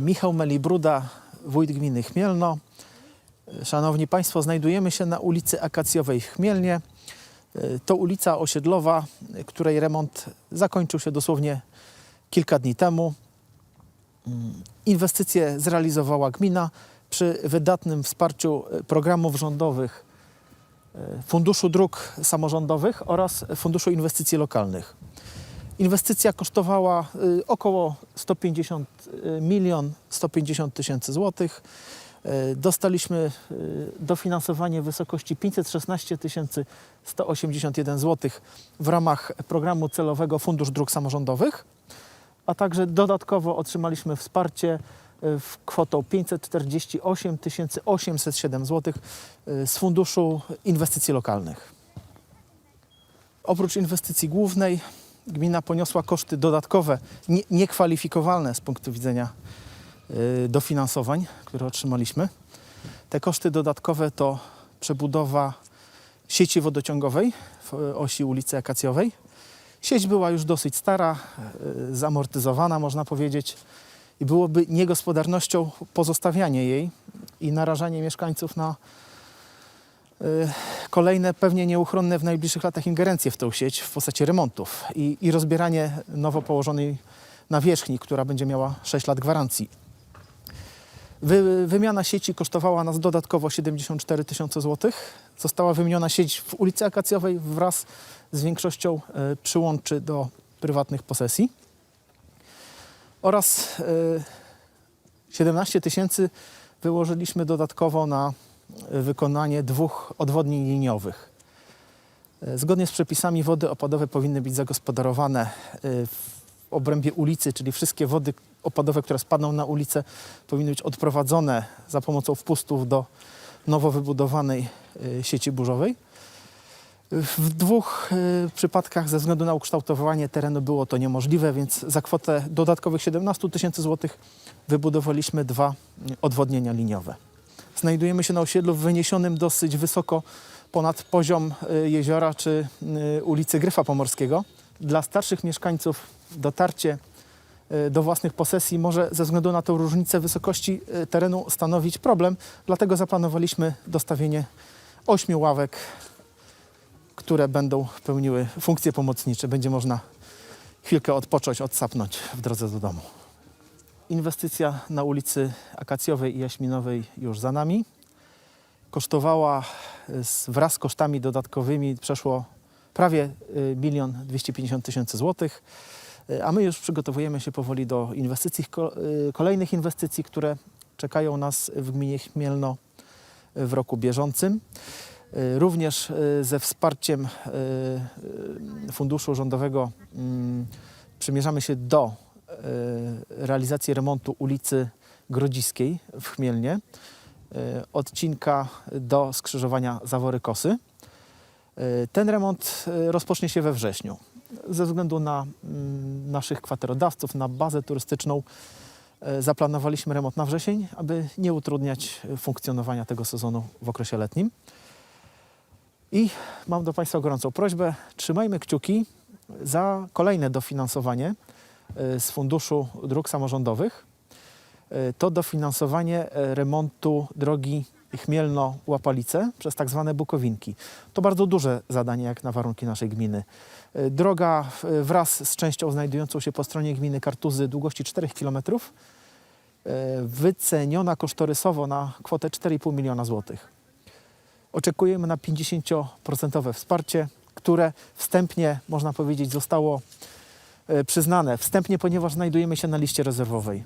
Michał Melibruda, wójt gminy Chmielno. Szanowni Państwo, znajdujemy się na ulicy Akacjowej w Chmielnie. To ulica osiedlowa, której remont zakończył się dosłownie kilka dni temu. Inwestycje zrealizowała gmina przy wydatnym wsparciu programów rządowych Funduszu Dróg Samorządowych oraz Funduszu Inwestycji Lokalnych. Inwestycja kosztowała y, około 150 y, milion 150 tysięcy złotych. Y, Dostaliśmy dofinansowanie w wysokości 516 tysięcy 181 złotych w ramach programu celowego Fundusz Dróg Samorządowych, a także dodatkowo otrzymaliśmy wsparcie w kwotą 548 tysięcy 807 złotych y, z Funduszu Inwestycji Lokalnych. Oprócz inwestycji głównej gmina poniosła koszty dodatkowe, nie, niekwalifikowalne z punktu widzenia y, dofinansowań, które otrzymaliśmy. Te koszty dodatkowe to przebudowa sieci wodociągowej w osi ulicy Akacjowej. Sieć była już dosyć stara, y, zamortyzowana można powiedzieć i byłoby niegospodarnością pozostawianie jej i narażanie mieszkańców na y, kolejne, pewnie nieuchronne w najbliższych latach ingerencje w tę sieć w postaci remontów i, i rozbieranie nowo położonej nawierzchni, która będzie miała 6 lat gwarancji. Wy, wymiana sieci kosztowała nas dodatkowo 74 tysiące złotych. Została wymieniona sieć w ulicy Akacjowej wraz z większością e, przyłączy do prywatnych posesji. Oraz e, 17 tysięcy wyłożyliśmy dodatkowo na wykonanie dwóch odwodnień liniowych. E, Zgodnie z przepisami wody opadowe powinny być zagospodarowane e, w obrębie ulicy, czyli wszystkie wody opadowe, które spadną na ulicę, powinny być odprowadzone za pomocą wpustów do nowo wybudowanej e, sieci burzowej. W dwóch przypadkach ze względu na ukształtowanie terenu było to niemożliwe, więc za kwotę dodatkowych 17 tysięcy złotych wybudowaliśmy dwa odwodnienia liniowe. Znajdujemy się na osiedlu wyniesionym dosyć wysoko ponad poziom e, jeziora czy e, ulicy Gryfa Pomorskiego. Dla starszych mieszkańców dotarcie e, do własnych posesji może ze względu na tą różnicę wysokości terenu stanowić problem, dlatego zaplanowaliśmy dostawienie ośmiu ławek które będą pełniły funkcje pomocnicze. Będzie można chwilkę odpocząć, odsapnąć w drodze do domu. Inwestycja na ulicy Akacjowej i Jaśminowej już za nami. Kosztowała y, wraz z kosztami dodatkowymi przeszło prawie y, milion 250 tysięcy złotych. Y, A my już przygotowujemy się powoli do inwestycji, y, kolejnych inwestycji, które czekają nas w gminie Chmielno y, w roku bieżącym. Y, Również y, ze wsparciem y, y, Funduszu Rządowego mm, przymierzamy się do y, realizacji remontu ulicy Grodziskiej w Chmielnie, y, odcinka do skrzyżowania Zawory Kosy. Y, Ten remont rozpocznie się we wrześniu. Ze względu na mm, naszych kwaterodawców, na bazę turystyczną, zaplanowaliśmy remont na wrzesień, aby nie utrudniać funkcjonowania tego sezonu w okresie letnim. I mam do Państwa gorącą prośbę, trzymajmy kciuki za kolejne dofinansowanie z Funduszu Dróg Samorządowych. Y, To dofinansowanie y, remontu drogi Chmielno-Łapalice przez tak zwane Bukowinki. To bardzo duże zadanie jak na warunki naszej gminy. Droga wraz z częścią znajdującą się po stronie gminy Kartuzy długości 4 km wyceniona kosztorysowo na kwotę 4,5 miliona złotych. Oczekujemy na 50% wsparcie, które wstępnie, można powiedzieć, zostało e, przyznane. Wstępnie, ponieważ znajdujemy się na liście rezerwowej.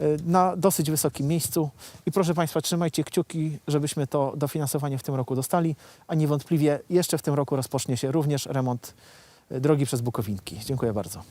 e, Na dosyć wysokim miejscu i proszę Państwa, trzymajcie kciuki, żebyśmy to dofinansowanie w tym roku dostali, a niewątpliwie jeszcze w tym roku rozpocznie się również remont e, drogi przez Bukowinki. Dziękuję bardzo.